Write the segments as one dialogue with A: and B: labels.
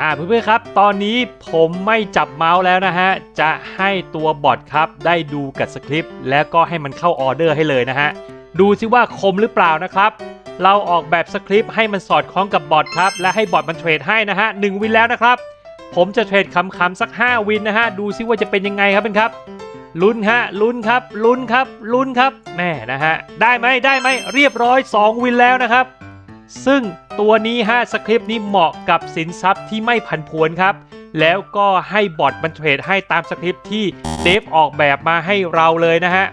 A: อ่าเพื่อนๆครับ ตอนนี้ผมไม่จับเมาส์แล้วนะฮะ จะให้ตัวบอทครับได้ดูกับสคริปต์แล้วก็ให้มันเข้าออเดอร์ให้เลยนะฮะ ดูซิว่าคมหรือเปล่านะครับ เราออกแบบสคริปต์ให้มันสอดคล้องกับบอทครับ และให้บอทมันเทรดให้นะฮะหนึ่งวินแล้วนะครับ ผมจะเทรดคำๆสัก 5 วินนะฮะ ดูซิว่าจะเป็นยังไงครับเพื่อนครับลุ้นฮะลุ้นครับลุ้นครับลุ้นครับแม่นะฮะได้ไหมได้ไหมเรียบร้อย 2 วินแล้วนะครับ ซึ่งตัวนี้ฮะสคริปต์นี้เหมาะกับสินทรัพย์ที่ไม่ผันผวนครับ แล้วก็ให้บอทมันเทรดให้ตามสคริปต์ที่เดฟออกแบบมาให้เราเลยนะฮะ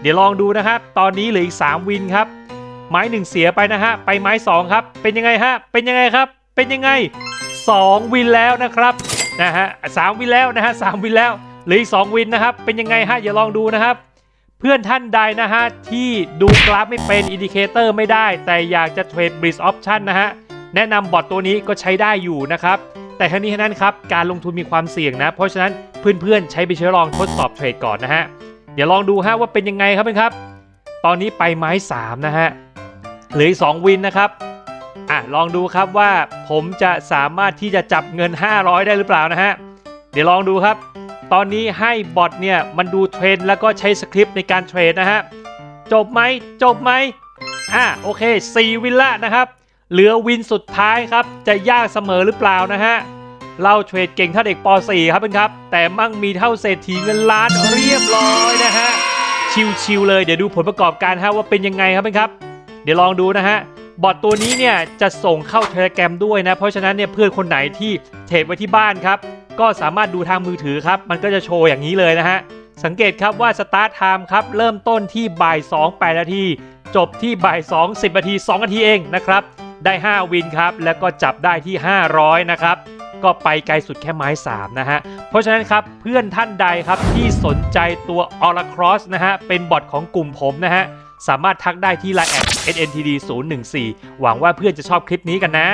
A: เดี๋ยวลองดูนะครับ ตอนนี้เหลืออีก 3 วินครับ ไม้หนึ่งเสียไปนะฮะ ไปไม้ 2 ครับ เป็นยังไงฮะ เป็นยังไงครับ เป็นยังไง 2 วินแล้วนะครับนะฮะสามวินแล้วนะฮะสามวินแล้วเหลืออีก 2 วินนะครับ เป็นยังไงฮะอย่าลองดูนะครับ เพื่อนท่านใดนะฮะ ที่ดูกราฟไม่เป็นอินดิเคเตอร์ไม่ได้ แต่อยากจะเทรดบริ d ออปชันนะฮะ แนะนำบอทตัวนี้ก็ใช้ได้อยู่นะครับ แต่ทั้งนี้ทั้งนั้นครับ การลงทุนมีความเสี่ยงนะ เพราะฉะนั้นเพื่อนๆ ใช้ไปใช้ลองทดสอบเทรดก่อนนะฮะ เดี๋ยวลองดูฮะว่าเป็นยังไงครับเพื่อนครับ ตอนนี้ไปไม้ 3 นะฮะเหลืออีก2วินนะครับอะลองดูครับว่าผมจะสามารถที่จะจับเงิน 500 ได้หรือเปล่านะฮะเดี๋ยวลองดูครับ ตอนนี้ให้บอทเนี่ยมันดูเทรนด์แล้วก็ใช้สคริปต์ในการเทรดนะฮะ จบไหมจบไหมอะโอเค 4 วินละนะครับ เหลือวินสุดท้ายครับ จะยากเสมอหรือเปล่านะฮะ เราเทรดเก่งเท่าเด็กป .4 ครับเพื่อนครับ แต่มั่งมีเท่าเศรษฐีเงินล้านเรียบร้อยนะฮะ ชิวๆเลยเดี๋ยวดูผลประกอบการฮะว่าเป็นยังไงครับเพื่อนครับ เดี๋ยวลองดูนะฮะบอทตัวนี้เนี่ยจะส่งเข้าเทเลแกรมด้วยนะ เพราะฉะนั้นเนี่ยเพื่อนคนไหนที่เทรดไว้ที่บ้านครับ ก็สามารถดูทางมือถือครับ มันก็จะโชว์อย่างนี้เลยนะฮะ สังเกตครับว่าสตาร์ทไทม์ครับ เริ่มต้นที่บ่าย2 8นาที จบที่บ่าย2 10นาที 2 นาทีเองนะครับ ได้ 5 วินครับ แล้วก็จับได้ที่ 500 นะครับ ก็ไปไกลสุดแค่ไม้ 3 นะฮะ เพราะฉะนั้นครับ เพื่อนท่านใดครับที่สนใจตัว o r a c r o s s นะฮะ เป็นบอทของกลุ่มผมนะฮะ สามารถทักได้ที่ Line แอด NNTD 014หวังว่าเพื่อนจะชอบคลิปนี้กันนะ